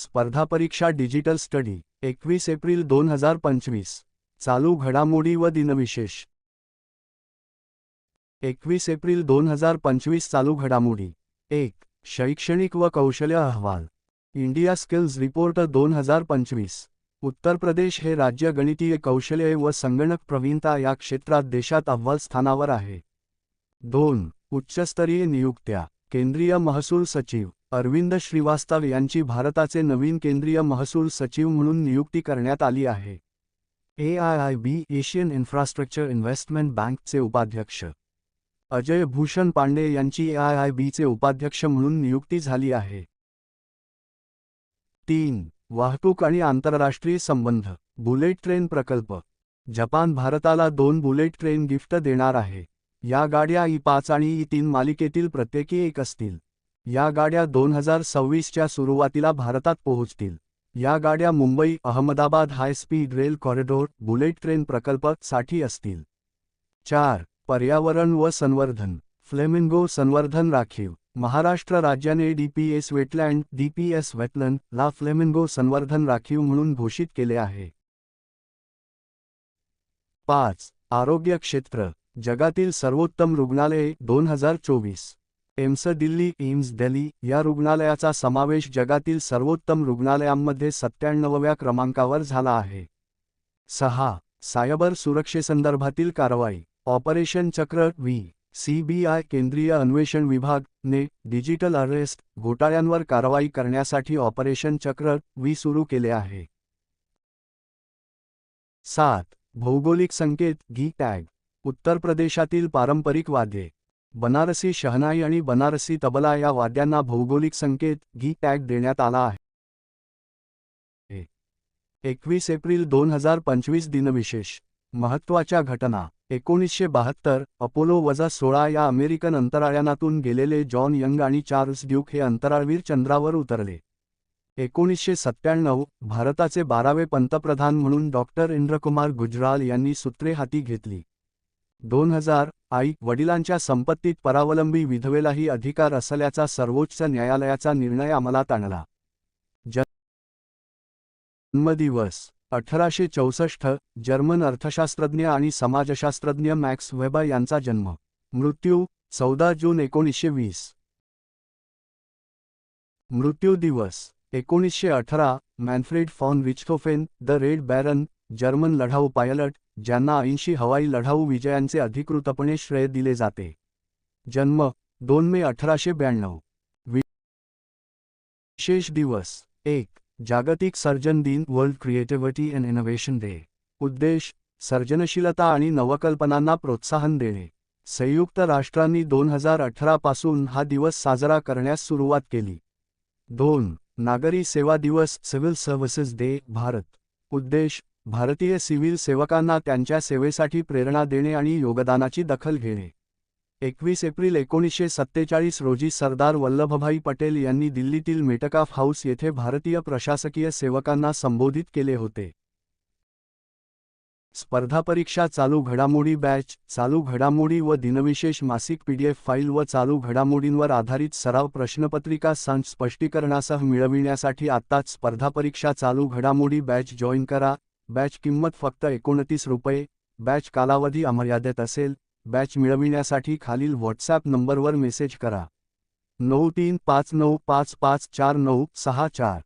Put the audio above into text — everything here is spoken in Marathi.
स्पर्धा परीक्षा डिजिटल स्टडी एकवीस एप्रिल दोन हजार पंचवीस. चालू घडामोडी व दिनविशेष. एकवीस एप्रिल दोन हजार पंचवीस चालू घडामोडी. एक शैक्षणिक व कौशल्य अहवाल. इंडिया स्किल्स रिपोर्ट दोन हजार पंचवीस. उत्तर प्रदेश हे राज्य गणितीय कौशल्य व संगणक प्रवीणता या क्षेत्रात देशात अव्वल स्थानावर आहे. दोन उच्चस्तरीय नियुक्त्या. केंद्रीय महसूल सचिव. अरविंद श्रीवास्तव यांची भारताचे नवीन केंद्रीय महसूल सचिव म्हणून नियुक्ती करण्यात आली आहे. A I I B Asian infrastructure investment बँकचे उपाध्यक्ष. अजय भूषण पांडे यांची ए आय आय बीचे उपाध्यक्ष म्हणून नियुक्ती झाली आहे. तीन वाहतूक आणि आंतरराष्ट्रीय संबंध बुलेट ट्रेन प्रकल्प. जपान भारताला दोन बुलेट ट्रेन गिफ्ट देणार आहे. या गाड्या ई पाच आणि ई तीन मालिकेतील प्रत्येकी एक असतील. या गाड्या दोन हजार सव्वीसच्या सुरुवातीला भारतात पोहोचतील. या गाड्या Mumbai Ahmedabad high speed rail corridor bullet train प्रकल्पसाठी असतील. चार पर्यावरण व संवर्धन. फ्लेमिंगो संवर्धन राखीव. महाराष्ट्र राज्याने डीपीएस वेटलँड डीपीएस वेटलँड ला फ्लेमिंगो संवर्धन राखीव म्हणून घोषित केले आहे. पाच आरोग्य क्षेत्र. जगातील सर्वोत्तम रुग्णालये दोन हजार चोवीस. एम्स दिल्ली एम्स दिल्ली या रुग्णालयाचा समावेश जगातील सर्वोत्तम रुग्णालयांमध्ये सत्त्याण्णवव्या क्रमांकावर झाला आहे. सहा. सायबर सुरक्षेसंदर्भातील कारवाई. ऑपरेशन चक्र व्ही. सीबीआय केंद्रीय अन्वेषण विभाग ने. डिजिटल अरेस्ट घोटाळ्यांवर कारवाई करण्यासाठी ऑपरेशन चक्र व्ही सुरू केले आहे. सात. भौगोलिक संकेत घी टॅग. उत्तर प्रदेशातील पारंपरिक वाद्ये बनारसी शहनाई आणि बनारसी तबला या वाद्यांना भौगोलिक संकेत घी टॅग देण्यात आला आहे. एकवीस एप्रिल दोन हजार पंचवीस दिनविशेष. महत्त्वाच्या घटना. एकोणीसशे बहात्तर अपोलो वजा सोळा या अमेरिकन अंतराळयानातून गेलेले जॉन यंग आणि चार्ल्स ड्यूक हे अंतराळवीर चंद्रावर उतरले. एकोणीसशे सत्त्याण्णव भारताचे बारावे पंतप्रधान म्हणून डॉक्टर इंद्रकुमार गुजराल यांनी सूत्रे हाती घेतली. दोन हजार आई वडिलांच्या संपत्तीत परावलंबी विधवेलाही अधिकार असल्याचा सर्वोच्च न्यायालयाचा निर्णय अंमलात आणला. जन्मदिवस अठराशे चौसष्ट जर्मन अर्थशास्त्रज्ञ आणि समाजशास्त्रज्ञ मॅक्स वेबा यांचा जन्म. मृत्यू चौदा जून एकोणीसशे वीस. मृत्यू दिवस एकोणीसशे अठरा Manfred von Richthofen the red baron German लढाऊ पायलट ज्यांना ऐंशी हवाई लढाऊ विजयांचे अधिकृतपणे श्रेय दिले जाते. जन्म दोन मे अठराशे ब्याण्णव. विशेष दिवस. एक जागतिक सर्जन दिन world creativity and innovation day. उद्देश सर्जनशीलता आणि नवकल्पनांना प्रोत्साहन देणे. संयुक्त राष्ट्रांनी दोन हजार अठरा पासून हा दिवस साजरा करण्यास सुरुवात केली. दोन नागरी सेवा दिवस सिव्हिल सर्व्हिसेस डे भारत. उद्देश भारतीय सिव्हिल सेवकांना त्यांच्या सेवेसाठी प्रेरणा देणे आणि योगदानाची दखल घेणे. एकवीस एप्रिल एकोणीसशे सत्तेचाळीस रोजी सरदार वल्लभभाई पटेल यांनी दिल्लीतील मेटकाफ हाऊस येथे भारतीय प्रशासकीय सेवकांना संबोधित केले होते. स्पर्धा परीक्षा चालू घडामोडी बॅच चालू घडामोडी व दिनविशेष मासिक पीडीएफ फाईल व चालू घडामोडींवर आधारित सराव प्रश्नपत्रिका संच स्पष्टीकरणासह मिळविण्यासाठी आत्ताच स्पर्धा परीक्षा चालू घडामोडी बॅच जॉईन करा बॅच किंमत फक्त एकोणतीस रुपये बॅच कालावधी अमर्यादित असेल बॅच मिळविण्यासाठी खालील व्हॉट्सॲप नंबरवर मेसेज करा. नऊ तीन पाच नऊ पाच पाच चार नऊ सहा चार.